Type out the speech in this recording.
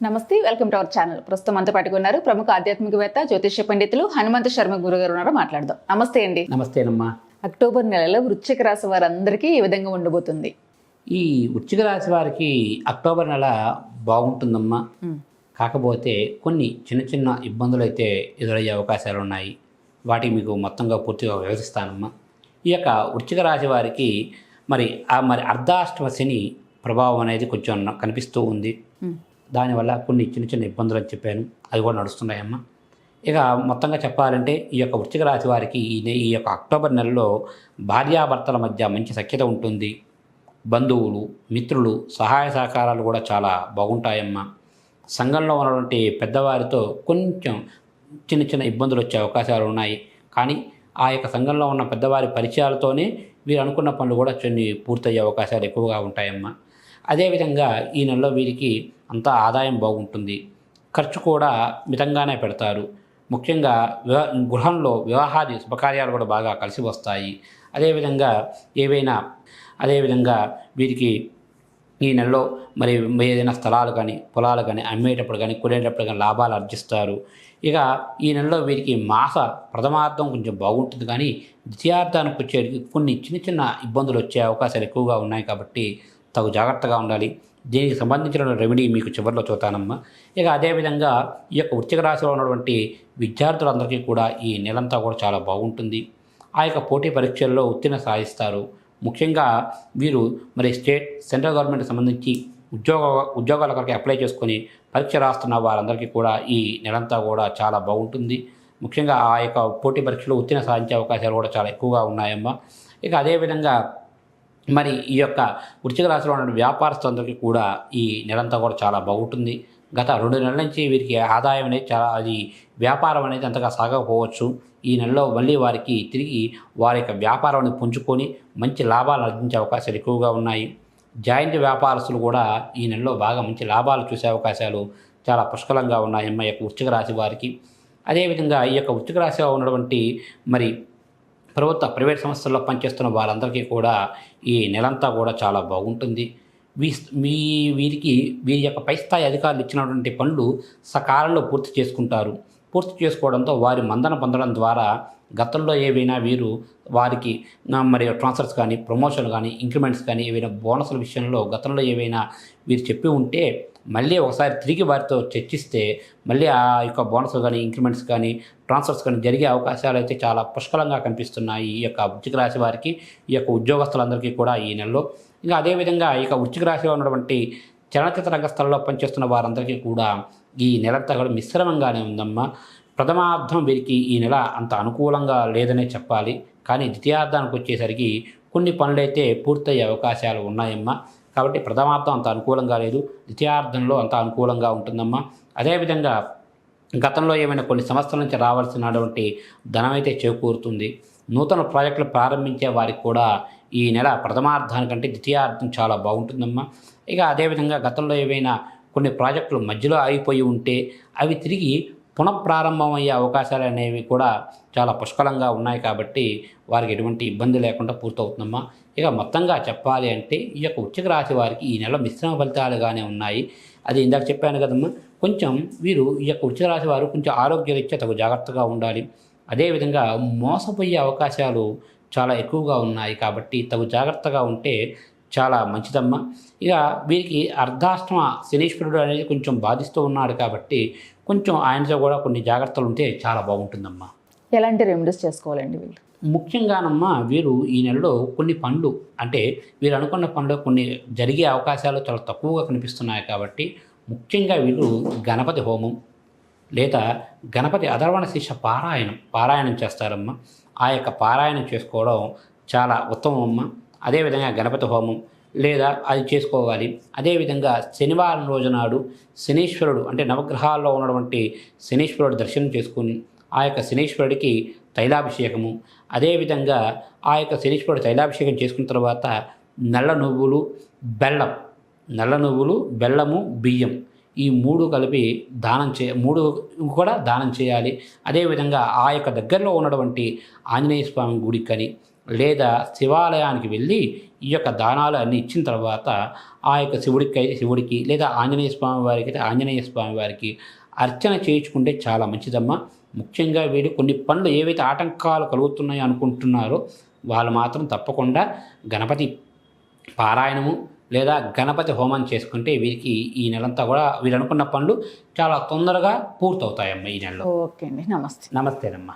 నమస్తే welcome to our channel. ప్రస్తుతం అంతా పట్టుకున్నారు ప్రముఖ ఆధ్యాత్మికవేత్త జ్యోతిష్య పండితులు హనుమంత శర్మ గురుగారు ఉన్నారు మాట్లాడదాం. నమస్తే అండి. నమస్తేనమ్మా. అక్టోబర్ నెలలో వృశ్చిక రాశి వారందరికీ ఈ విధంగా ఉండబోతుంది. ఈ వృశ్చిక రాశి వారికి అక్టోబర్ నెల బాగుంటుందమ్మా. కాకపోతే కొన్ని చిన్న చిన్న ఇబ్బందులు అయితే ఎదురయ్యే అవకాశాలు ఉన్నాయి. వాటికి మీకు మొత్తంగా పూర్తిగా వివరిస్తానమ్మా. ఈ యొక్క వృశ్చిక రాశి వారికి మరి ఆ మరి అర్ధాష్టమ శని ప్రభావం అనేది కొంచెం కనిపిస్తూ ఉంది. దానివల్ల కొన్ని చిన్న చిన్న ఇబ్బందులు అని చెప్పాను. అవి కూడా నడుస్తున్నాయమ్మా. ఇక మొత్తంగా చెప్పాలంటే ఈ యొక్క వృశ్చిక రాశి వారికి ఈ ఈ యొక్క అక్టోబర్ నెలలో భార్యాభర్తల మధ్య మంచి సఖ్యత ఉంటుంది. బంధువులు మిత్రులు సహాయ సహకారాలు కూడా చాలా బాగుంటాయమ్మా. సంఘంలో ఉన్నటువంటి పెద్దవారితో కొంచెం చిన్న చిన్న ఇబ్బందులు వచ్చే అవకాశాలు ఉన్నాయి. కానీ ఆ యొక్క సంఘంలో ఉన్న పెద్దవారి పరిచయాలతోనే వీరు అనుకున్న పనులు కూడా కొన్ని పూర్తయ్యే అవకాశాలు ఎక్కువగా ఉంటాయమ్మా. అదేవిధంగా ఈ నెలలో వీరికి అంతా ఆదాయం బాగుంటుంది. ఖర్చు కూడా మితంగానే పెడతారు. ముఖ్యంగా వివా గృహంలో వివాహాది శుభకార్యాలు కూడా బాగా కలిసి వస్తాయి. అదేవిధంగా ఏవైనా అదేవిధంగా వీరికి ఈ నెలలో మరి ఏదైనా స్థలాలు కానీ పొలాలు కానీ అమ్మేటప్పుడు కానీ కొనేటప్పుడు కానీ లాభాలు ఆర్జిస్తారు. ఇక ఈ నెలలో వీరికి మాస ప్రథమార్థం కొంచెం బాగుంటుంది కానీ ద్వితీయార్థానికి వచ్చేటికి కొన్ని చిన్న చిన్న ఇబ్బందులు వచ్చే అవకాశాలు ఎక్కువగా ఉన్నాయి కాబట్టి తగు జాగ్రత్తగా ఉండాలి. దీనికి సంబంధించిన రెమెడీ మీకు చివరిలో చూతానమ్మా. ఇక అదేవిధంగా ఈ యొక్క వృత్తిక రాశిలో ఉన్నటువంటి విద్యార్థులందరికీ కూడా ఈ నెలంతా కూడా చాలా బాగుంటుంది. ఆ యొక్క పోటీ పరీక్షల్లో ఉత్తీర్ణ సాధిస్తారు. ముఖ్యంగా వీరు మరి స్టేట్ సెంట్రల్ గవర్నమెంట్కి సంబంధించి ఉద్యోగ ఉద్యోగాల కొరకు అప్లై చేసుకొని పరీక్ష రాస్తున్న వారందరికీ కూడా ఈ నెలంతా కూడా చాలా బాగుంటుంది. ముఖ్యంగా ఆ యొక్క పోటీ పరీక్షలు ఉత్తీర్ణ సాధించే అవకాశాలు కూడా చాలా ఎక్కువగా ఉన్నాయమ్మా. ఇక అదేవిధంగా మరి ఈ యొక్క వృశ్చిక రాశిలో ఉన్న వ్యాపారస్తులందరికీ కూడా ఈ నెలంతా కూడా చాలా బాగుంటుంది. గత రెండు నెలల నుంచి వీరికి ఆదాయం అనేది చాలా అది వ్యాపారం అనేది అంతగా సాగకపోవచ్చు. ఈ నెలలో మళ్ళీ వారికి తిరిగి వారి యొక్క వ్యాపారాన్ని పుంజుకొని మంచి లాభాలు అర్జించే అవకాశాలు ఎక్కువగా ఉన్నాయి. జాయింట్ వ్యాపారస్తులు కూడా ఈ నెలలో బాగా మంచి లాభాలు చూసే అవకాశాలు చాలా పుష్కలంగా ఉన్నాయి. అమ్మాయి యొక్క వృశ్చిక రాశి వారికి. అదేవిధంగా ఈ యొక్క వృశ్చిక రాశిలో ఉన్నటువంటి మరి ప్రభుత్వ ప్రైవేట్ సంస్థల్లో పనిచేస్తున్న వారందరికీ కూడా ఈ నెలంతా కూడా చాలా బాగుంటుంది. వీ మీ వీరికి వీరి యొక్క పై స్థాయి అధికారులు ఇచ్చినటువంటి పనులు సకాలంలో పూర్తి చేసుకుంటారు. పూర్తి చేసుకోవడంతో వారి మందన పొందడం ద్వారా గతంలో ఏవైనా వీరు వారికి మరి ట్రాన్స్ఫర్స్ కానీ ప్రమోషన్ కానీ ఇంక్రిమెంట్స్ కానీ ఏవైనా బోనస్ల విషయంలో గతంలో ఏవైనా వీరు చెప్పి ఉంటే మళ్ళీ ఒకసారి తిరిగి వారితో చర్చిస్తే మళ్ళీ ఆ యొక్క బోనస్లు కానీ ఇంక్రిమెంట్స్ కానీ ట్రాన్స్ఫర్స్ కానీ జరిగే అవకాశాలు అయితే చాలా పుష్కలంగా కనిపిస్తున్నాయి ఈ యొక్క వృశ్చిక రాశి వారికి ఈ యొక్క ఉద్యోగస్తులందరికీ కూడా ఈ నెలలో. ఇంకా అదేవిధంగా ఈ యొక్క వృశ్చిక రాశిలో ఉన్నటువంటి చలనచిత్ర రంగస్థలంలో పనిచేస్తున్న వారందరికీ కూడా ఈ నెలంతా కూడా మిశ్రమంగానే ఉందమ్మా. ప్రథమార్థం వీరికి ఈ నెల అంత అనుకూలంగా లేదనే చెప్పాలి. కానీ ద్వితీయార్థానికి వచ్చేసరికి కొన్ని పనులైతే పూర్తయ్యే అవకాశాలు ఉన్నాయమ్మా. కాబట్టి ప్రథమార్థం అంత అనుకూలంగా లేదు. ద్వితీయార్థంలో అంత అనుకూలంగా ఉంటుందమ్మా. అదేవిధంగా గతంలో ఏమైనా కొన్ని సంస్థల నుంచి రావాల్సినటువంటి ధనం అయితే చేకూరుతుంది. నూతన ప్రాజెక్టులు ప్రారంభించే వారికి కూడా ఈ నెల ప్రథమార్థానికంటే ద్వితీయార్థం చాలా బాగుంటుందమ్మా. ఇక అదేవిధంగా గతంలో ఏవైనా కొన్ని ప్రాజెక్టులు మధ్యలో ఆగిపోయి ఉంటే అవి తిరిగి పునఃప్రారంభమయ్యే అవకాశాలు అనేవి కూడా చాలా పుష్కలంగా ఉన్నాయి కాబట్టి వారికి ఎటువంటి ఇబ్బంది లేకుండా పూర్తవుతుందమ్మా. ఇక మొత్తంగా చెప్పాలి అంటే ఈ యొక్క ఉచిక రాశి వారికి ఈ నెల మిశ్రమ ఫలితాలుగానే ఉన్నాయి. అది ఇందాక చెప్పాను కదమ్మా. కొంచెం వీరు ఈ యొక్క వృశ్చిక రాశి వారు కొంచెం ఆరోగ్యరీత్యా తగు జాగ్రత్తగా ఉండాలి. అదేవిధంగా మోసపోయే అవకాశాలు చాలా ఎక్కువగా ఉన్నాయి కాబట్టి తగు జాగ్రత్తగా ఉంటే చాలా మంచిదమ్మా. ఇక వీరికి అర్ధాష్టమ శనీశ్వరుడు అనేది కొంచెం బాధిస్తూ ఉన్నాడు కాబట్టి కొంచెం ఆయనతో కూడా కొన్ని జాగ్రత్తలు ఉంటే చాలా బాగుంటుందమ్మా. ఎలాంటి రెమెడీస్ చేసుకోవాలండి వీళ్ళు? ముఖ్యంగానమ్మా వీరు ఈ నెలలో కొన్ని పనులు అంటే వీరు అనుకున్న పనులు కొన్ని జరిగే అవకాశాలు చాలా తక్కువగా కనిపిస్తున్నాయి కాబట్టి ముఖ్యంగా వీరు గణపతి హోమం లేదా గణపతి అధర్వణ శిష్య పారాయణం పారాయణం చేస్తారమ్మా. ఆ యొక్క పారాయణం చేసుకోవడం చాలా ఉత్తమమ్మా అదేవిధంగా గణపతి హోమం లేదా అది చేసుకోవాలి. అదేవిధంగా శనివారం రోజు నాడు శనీశ్వరుడు అంటే నవగ్రహాల్లో ఉన్నటువంటి శనీశ్వరుడు దర్శనం చేసుకుని ఆ యొక్క శనీశ్వరుడికి తైలాభిషేకము. అదేవిధంగా ఆ యొక్క శనీశ్వరుడు తైలాభిషేకం చేసుకున్న తర్వాత నల్ల నువ్వులు బెల్లం నల్ల నువ్వులు బెల్లము బియ్యం ఈ మూడు కలిపి దానం చే మూడు కూడా దానం చేయాలి. అదేవిధంగా ఆ యొక్క దగ్గరలో ఉన్నటువంటి ఆంజనేయ స్వామి గుడికి కానీ లేదా శివాలయానికి వెళ్ళి ఈ యొక్క దానాలు అన్నీ ఇచ్చిన తర్వాత ఆ యొక్క శివుడికి శివుడికి లేదా ఆంజనేయ స్వామి వారికి అయితే ఆంజనేయ స్వామి వారికి అర్చన చేయించుకుంటే చాలా మంచిదమ్మా. ముఖ్యంగా వీరు కొన్ని పనులు ఏవైతే ఆటంకాలు కలుగుతున్నాయో అనుకుంటున్నారో వాళ్ళు మాత్రం తప్పకుండా గణపతి పారాయణము లేదా గణపతి హోమం చేసుకుంటే వీరికి ఈ నెలంతా కూడా వీరు అనుకున్న పనులు చాలా తొందరగా పూర్తవుతాయమ్మా ఈ నెలలో. ఓకే అండి. నమస్తే. నమస్తేనమ్మా.